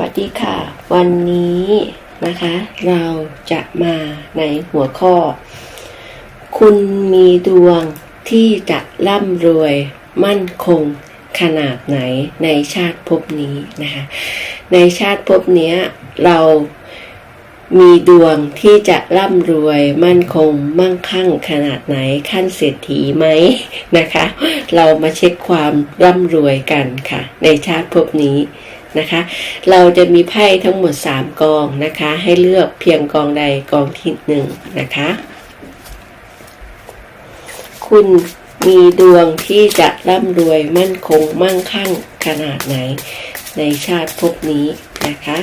วัสดีค่ะ วันนี้นะคะ เราจะมาในหัวข้อ คุณมีดวงที่จะร่ำรวยมั่นคงขนาดไหนในชาติภพนี้นะคะ ในชาติภพนี้เรามีดวงที่จะร่ำรวยมั่นคงมั่งคั่งขนาดไหนขั้นเศรษฐีไหมนะคะ เรามาเช็คความร่ำรวยกันค่ะ ในชาติภพนี้ นะคะ เราจะมีไพ่ทั้งหมด 3 กองนะคะ ให้เลือกเพียงกองใดกองที่หนึ่งนะคะ คุณมีดวงที่จะร่ำรวยมั่นคงมั่งคั่งขนาดไหน ในชาติภพนี้นะคะ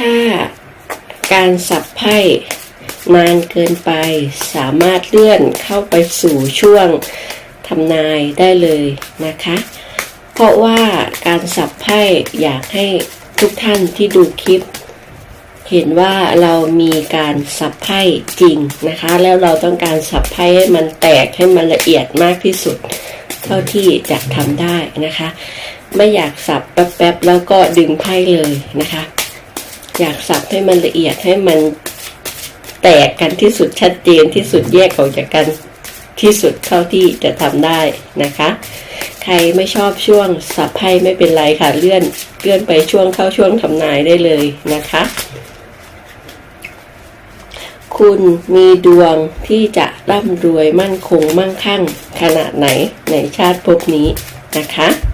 ถ้าการสับไพ่นานเกินไปสามารถเลื่อนเข้าไปสู่ช่วงทำนายได้เลยนะคะ เพราะว่าการสับไพ่อยากให้ทุกท่านที่ดูคลิป เห็นว่าเรามีการสับไพ่จริงนะคะ แล้วเราต้องการสับไพ่ให้มันแตกให้มันละเอียดมากที่สุด เท่าที่จะทำได้นะคะ ไม่อยากสับแป๊บๆแล้วก็ดึงไพ่เลยนะคะ อยากสับให้มันละเอียดให้มันแตกกันที่สุดชัดเจนที่สุดแยกออกจากกันที่สุดเท่าที่จะทำได้นะคะ ใครไม่ชอบช่วงสับไพ่ไม่เป็นไรค่ะเลื่อนเลื่อนไปช่วงเข้าช่วงทำนายได้เลยนะคะ คุณมีดวงที่จะร่ำรวยมั่นคงมั่งคั่งขนาดไหนในชาติภพนี้นะคะค่ะ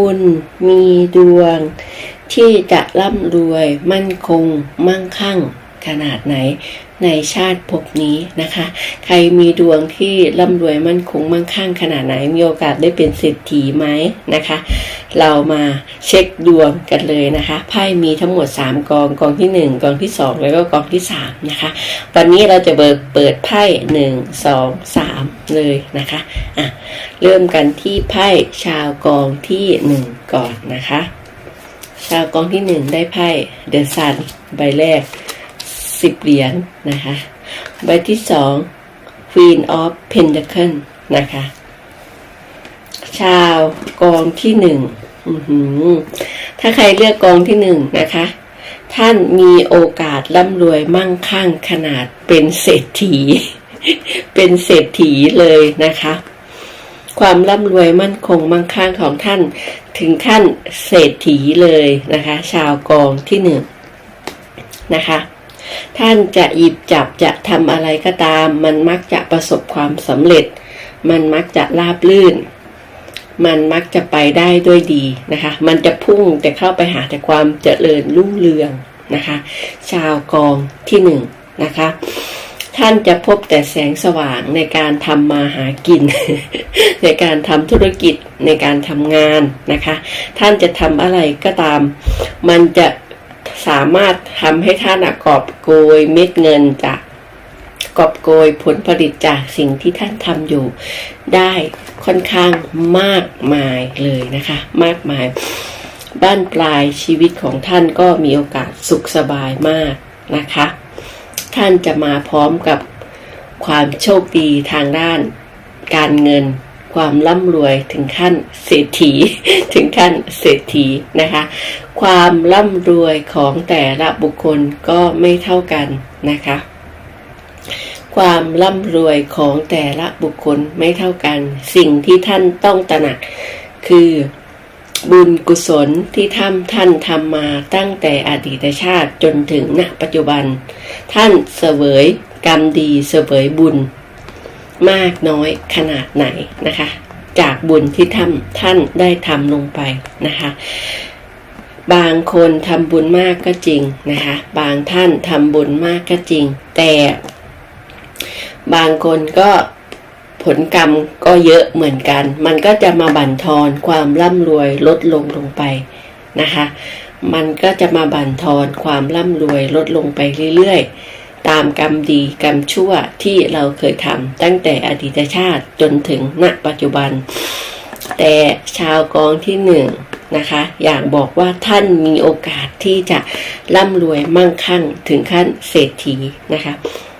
คุณมีดวง ที่จะร่ำรวยมั่นคงมั่งคั่งขนาดไหน ในชาติภพนี้นะคะ ใครมีดวงที่ร่ำรวยมั่นคงมั่งคั่งขนาดไหน มีโอกาสได้เป็นเศรษฐีไหมนะคะ เรามาเช็คดวงกันเลยนะคะไพ่มีทั้งหมด 3 กองกองที่ 1 กองที่ 2 แล้วก็กองที่ 3 นะคะ วันนี้เราจะเบิกเปิดไพ่1 2 3 เลยนะคะอะเริ่มกันที่ไพ่ชาวกองที่ 1 ก่อนนะคะ ชาวกองที่ 1 ได้ไพ่เดอะซันใบแรก 10เหรียญนะคะ ใบที่2 Queen of Pentacle นะคะ ชาวกองที่หนึ่งถ้าใครเลือกกองที่หนึ่งนะคะ ท่านมีโอกาสร่ำรวยมั่งคั่งขนาดเป็นเศรษฐี เป็นเศรษฐีเลยนะคะ ความร่ำรวยมั่นคงมั่งคั่งของท่านถึงขั้นเศรษฐีเลยนะคะ ชาวกองที่หนึ่งนะคะ ท่านจะหยิบจับจะทำอะไรก็ตาม มันมักจะประสบความสำเร็จ มันมักจะราบลื่น มันมักจะไปได้ด้วยดีนะคะ มันจะพุ่งจะเข้าไปหาแต่ความเจริญรุ่งเรืองนะคะ ชาวกองที่หนึ่งนะคะท่านจะพบแต่แสงสว่างในการทำมาหากิน ในการทำธุรกิจในการทำงานนะคะ ท่านจะทำอะไรก็ตาม มันจะ สามารถทำให้ท่านกอบโกยเม็ดเงินจากกอบโกยผลผลิตจากสิ่งที่ท่านทำอยู่ ได้ค่อนข้างมากมายเลยนะคะ มากมาย บ้านปลายชีวิตของท่านก็มีโอกาสสุขสบายมากนะคะ ท่านจะมาพร้อมกับความโชคดีทางด้านการเงิน ความร่ำรวยถึงขั้นเศรษฐี ถึงขั้นเศรษฐีนะคะ ความร่ำรวยของแต่ละบุคคลก็ไม่เท่ากันนะคะ ความร่ำรวยของแต่ละบุคคลไม่เท่ากัน สิ่งที่ท่านต้องตระหนักคือบุญกุศลที่ท่านท่านทำมาตั้งแต่อดีตชาติจนถึงณปัจจุบัน ท่านเสวยกรรมดีเสวยบุญ มากน้อยขนาดไหนนะคะ จากบุญที่ท่านท่านได้ทำลงไปนะคะ บางคนทำบุญมากก็จริงนะคะ บางท่านทำบุญมากก็จริง แต่บางคนก็ผลกรรมก็เยอะเหมือนกัน มันก็จะมาบั่นทอนความร่ำรวยลดลงลงไปนะคะ มันก็จะมาบั่นทอนความร่ำรวยลดลงไปเรื่อยๆ ตามกรรมดีกรรมชั่วที่เราเคยทำตั้งแต่อดีตชาติจนถึงณปัจจุบัน แต่ชาวกองที่หนึ่งนะคะ อยากบอกว่าท่านมีโอกาสที่จะร่ำรวยมั่งคั่งถึงขั้นเศรษฐีนะคะ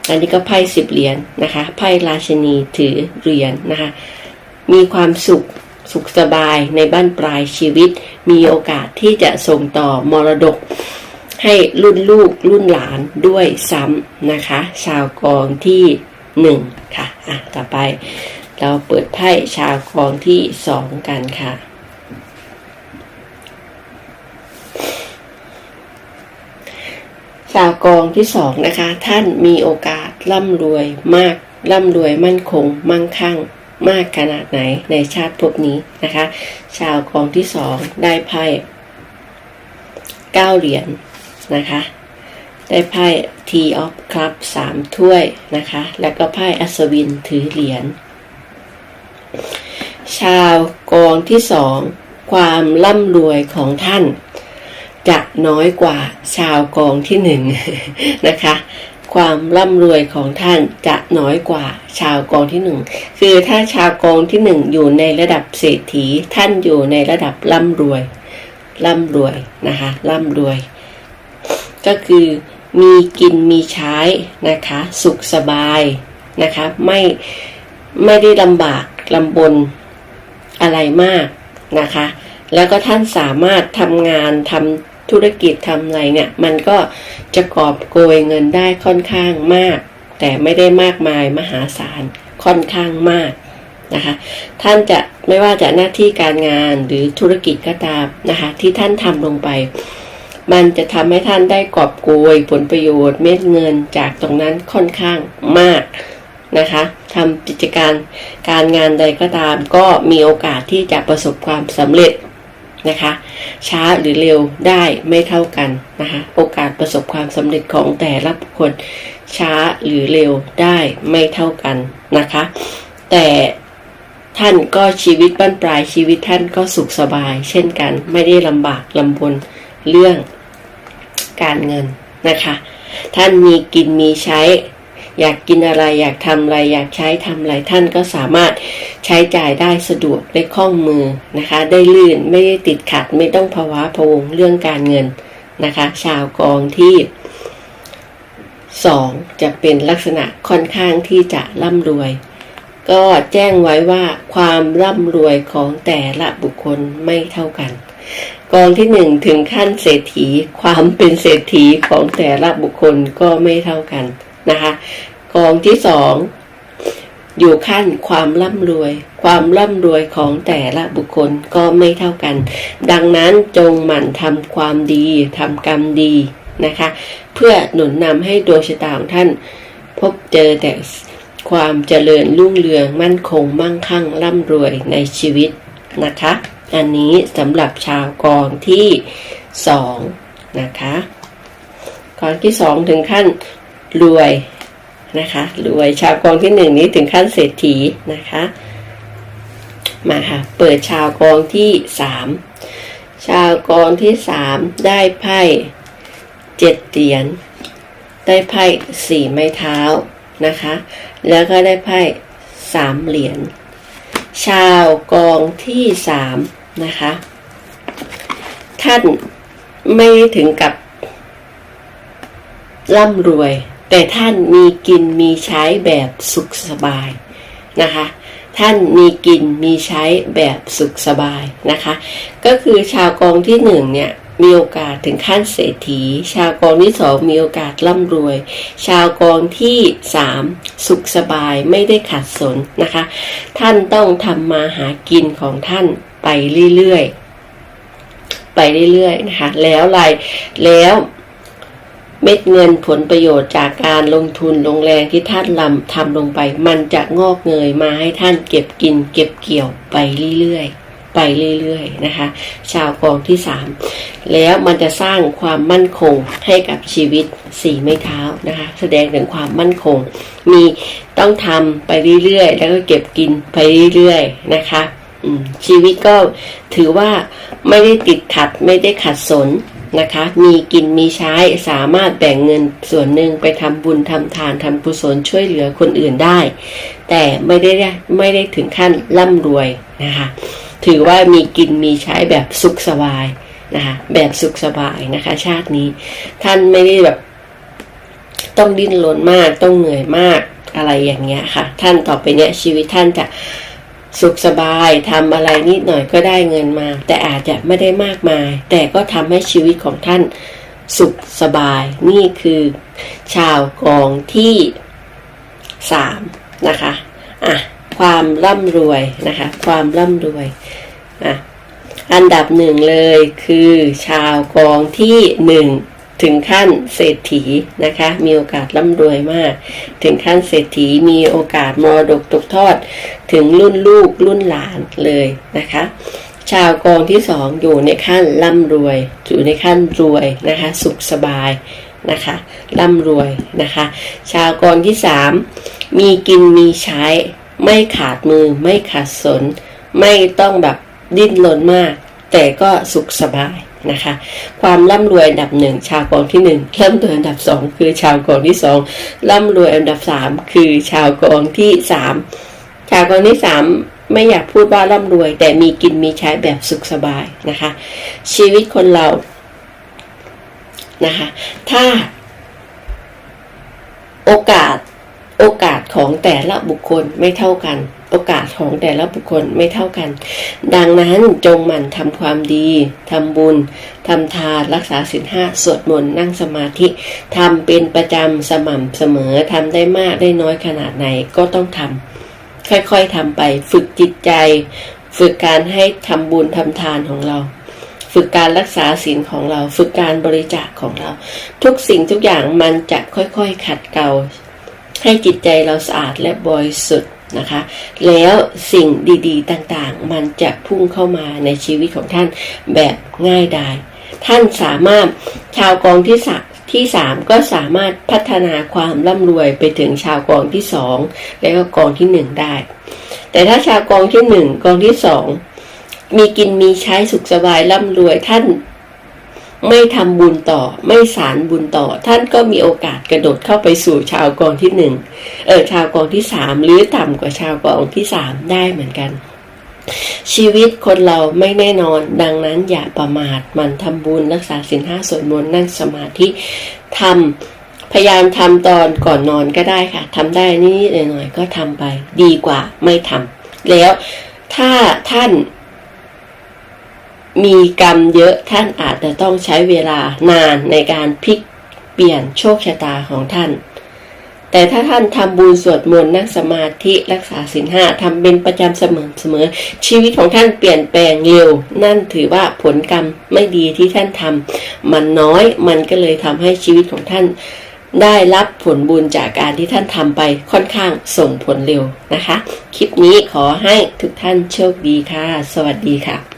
อันนี้ก็ไพ่สิบเหรียญนะคะ ไพ่ราชนีถือเหรียญนะคะ มีความสุขสุขสบายในบ้านปลายชีวิต มีโอกาสที่จะส่งต่อมรดก ให้รุ่นลูกรุ่นหลานด้วยซ้ำนะคะ ชาวกองที่หนึ่งค่ะอะ ต่อไปเราเปิดไพ่ชาวกองที่สองกันค่ะชาวกองที่สองนะคะ ท่านมีโอกาสร่ำรวยมากร่ำรวยมั่นคง มั่งคั่งมากขนาดไหนในชาติภพนี้นะคะ ชาวกองที่สองได้ไพ่เก้าเหรียญ นะคะ ได้ไพ่ T of Cup สามถ้วยนะคะ แล้วก็ไพ่อัศวินถือเหรียญ ชาวกองที่สองความร่ำรวยของท่าน จะน้อยกว่าชาวกองที่หนึ่งนะคะ ความร่ำรวยของท่านจะน้อยกว่าชาวกองที่หนึ่งคือถ้าชาวกองที่หนึ่งอยู่ในระดับเศรษฐีท่านอยู่ในระดับร่ำรวยร่ำรวยนะคะร่ำรวย ก็คือมีกินมีใช้นะคะ สุขสบายนะคะ ไม่ไม่ได้ลำบากลำบนอะไรมากนะคะ แล้วก็ท่านสามารถทำงานทำธุรกิจทำอะไรเนี่ย มันก็จะกอบโกยเงินได้ค่อนข้างมาก แต่ไม่ได้มากมายมหาศาลค่อนข้างมากนะคะ ท่านจะไม่ว่าจะหน้าที่การงานหรือธุรกิจก็ตามนะคะ ที่ท่านทำลงไป มันจะทำให้ท่านได้กอบโกยผลประโยชน์เม็ดเงินจากตรงนั้นค่อนข้างมากนะคะทำกิจการการงานใดก็ตามก็มีโอกาสที่จะประสบความสำเร็จนะคะ ช้าหรือเร็วได้ไม่เท่ากันนะคะ โอกาสประสบความสำเร็จของแต่ละบุคคลช้าหรือเร็วได้ไม่เท่ากันนะคะ แต่ท่านก็ชีวิตบ้านปลายชีวิตท่านก็สุขสบาย เช่นกันไม่ได้ลำบากลำบนเรื่อง การเงินนะคะ ท่านมีกินมีใช้ อยากกินอะไรอยากทำอะไรอยากใช้ทำอะไรท่านก็สามารถใช้จ่ายได้สะดวกได้คล่องมือนะคะ ได้ลื่นไม่ได้ติดขัดไม่ต้องภาวะพวงเรื่องการเงินนะคะ ชาวกองที่สองจะเป็นลักษณะค่อนข้างที่จะร่ำรวย ก็แจ้งไว้ว่าความร่ำรวยของแต่ละบุคคลไม่เท่ากัน กองที่หนึ่งถึงขั้นเศรษฐีความเป็นเศรษฐีของแต่ละบุคคลก็ไม่เท่ากันนะคะกองที่สองอยู่ขั้นความร่ำรวย ความร่ำรวยของแต่ละบุคคลก็ไม่เท่ากัน ดังนั้นจงหมั่นทำความดีทำกรรมดีนะคะ เพื่อหนุนนำให้ดวงชะตาของท่าน พบเจอแต่ความเจริญรุ่งเรืองมั่นคงมั่งคั่งร่ำรวยในชีวิตนะคะ อันนี้สำหรับชาวกองที่สองนะคะกองที่สองถึงขั้นรวยนะคะรวยชาวกองที่หนึ่งนี้ถึงขั้นเศรษฐีนะคะมาค่ะเปิดชาวกองที่สามชาวกองที่สามได้ไพ่เจ็ดเหรียญได้ไพ่สี่ไม้เท้านะคะ แล้วก็ได้ไพ่สามเหรียญ ชาวกองที่สามนะคะ ท่านไม่ถึงกับร่ำรวย แต่ท่านมีกินมีใช้แบบสุขสบายนะคะ ท่านมีกินมีใช้แบบสุขสบายนะคะ ก็คือชาวกองที่หนึ่งเนี่ย มีโอกาสถึงขั้นเศรษฐี ชาวกองที่สองมีโอกาสร่ำรวย ชาวกองที่สามสุขสบายไม่ได้ขัดสนนะคะ ท่านต้องทำมาหากินของท่านไปเรื่อยๆ ไปเรื่อยๆนะคะแล้วอะไรแล้วเม็ดเงินผลประโยชน์จากการลงทุนลงแรงที่ท่านลำทำลงไป มันจะงอกเงยมาให้ท่านเก็บกิน เก็บเกี่ยวไปเรื่อยๆ ไปเรื่อยๆนะคะ ชาวกองที่สามแล้วมันจะสร้างความมั่นคงให้กับชีวิตสี่ไม้เท้านะคะ แสดงถึงความมั่นคง มีต้องทำไปเรื่อยๆ แล้วก็เก็บกินไปเรื่อยๆนะคะชีวิตก็ถือว่าไม่ได้ติดขัดไม่ได้ขัดสนนะคะ มีกินมีใช้สามารถแบ่งเงินส่วนหนึ่งไปทำบุญทำทานทำกุศลช่วยเหลือคนอื่นได้ แต่ไม่ได้ไม่ได้ถึงขั้นร่ำรวยนะคะ ถือว่ามีกินมีใช้แบบสุขสบายนะคะแบบสุขสบายนะคะ ชาตินี้ ท่านไม่ได้แบบ ต้องดิ้นรนมากต้องเหนื่อยมากอะไรอย่างเงี้ยค่ะ ท่านต่อไปเนี้ยชีวิตท่านจะสุขสบายทำอะไรนิดหน่อยก็ได้เงินมา แต่อาจจะไม่ได้มากมาย แต่ก็ทำให้ชีวิตของท่านสุขสบาย นี่คือชาวกองที่สามนะคะ อะ ความร่ำรวยนะคะ ความร่ำรวยอะอันดับหนึ่งเลยคือชาวกองที่หนึ่งถึงขั้นเศรษฐีนะคะ มีโอกาสร่ำรวยมาก ถึงขั้นเศรษฐีมีโอกาสมรดกตกทอด ถึงรุ่นลูกรุ่นหลานเลยนะคะ ชาวกองที่สองอยู่ในขั้นร่ำรวย อยู่ในขั้นรวยนะคะ สุขสบายนะคะร่ำรวยนะคะ ชาวกองที่สามมีกินมีใช้ ไม่ขาดมือไม่ขาดสน ไม่ต้องแบบดิ้นรนมาก แต่ก็สุขสบายนะคะ ความร่ำรวยอันดับหนึ่งชาวกองที่หนึ่งร่ำรวยอันดับสองคือชาวกองที่สองร่ำรวยอันดับสามคือชาวกองที่สามชาวกองที่สามไม่อยากพูดว่าร่ำรวย แต่มีกินมีใช้แบบสุขสบายนะคะ ชีวิตคนเรานะคะ ถ้าโอกาส โอกาสของแต่ละบุคคลไม่เท่ากัน โอกาสของแต่ละบุคคลไม่เท่ากัน ดังนั้นจงหมั่นทำความดีทำบุญทำทานรักษาศีลห้าสวดมนต์นั่งสมาธิทำเป็นประจำสม่ำเสมอทำได้มากได้น้อยขนาดไหนก็ต้องทำค่อยๆทำไปฝึกจิตใจ ฝึกการให้ทำบุญทำทานของเราฝึกการรักษาศีลของเรา ฝึกการบริจาคของเรา ทุกสิ่งทุกอย่างมันจะค่อยๆ ขัดเกลา ให้จิตใจเราสะอาดและบริสุทธิ์นะคะ แล้วสิ่งดีๆต่างๆ มันจะพุ่งเข้ามาในชีวิตของท่านแบบง่ายดาย ท่านสามารถชาวกองที่สที่สามก็สามารถพัฒนาความร่ำรวยไปถึงชาวกองที่สองและก็กองที่หนึ่งได้ แต่ถ้าชาวกองที่หนึ่งกองที่สองมีกินมีใช้สุขสบายร่ำรวยท่าน ไม่ทำบุญต่อ ไม่สารบุญต่อ ท่านก็มีโอกาสกระโดดเข้าไปสู่ชาวกองที่หนึ่งเออชาวกองที่สามหรือต่ำกว่าชาวกองที่สามได้เหมือนกัน ชีวิตคนเราไม่แน่นอน ดังนั้นอย่าประมาทมันทำบุญรักษาศีลห้าสวดมนต์นั่งสมาธิทำพยายามทำตอนก่อนนอนก็ได้ค่ะทำได้นิดๆหน่อยๆก็ทำไป ดีกว่าไม่ทำแล้วถ้าท่าน มีกรรมเยอะท่านอาจจะต้องใช้เวลานานในการพลิกเปลี่ยนโชคชะตาของท่าน แต่ถ้าท่านทำบุญสวดมนต์นั่งสมาธิรักษาศีลห้าทำเป็นประจำเสมอเสมอ ชีวิตของท่านเปลี่ยนแปลงเร็ว นั่นถือว่าผลกรรมไม่ดีที่ท่านทำมันน้อยมันก็เลยทำให้ชีวิตของท่าน ได้รับผลบุญจากการที่ท่านทำไปค่อนข้างส่งผลเร็วนะคะ คลิปนี้ขอให้ทุกท่านโชคดีค่ะ สวัสดีค่ะ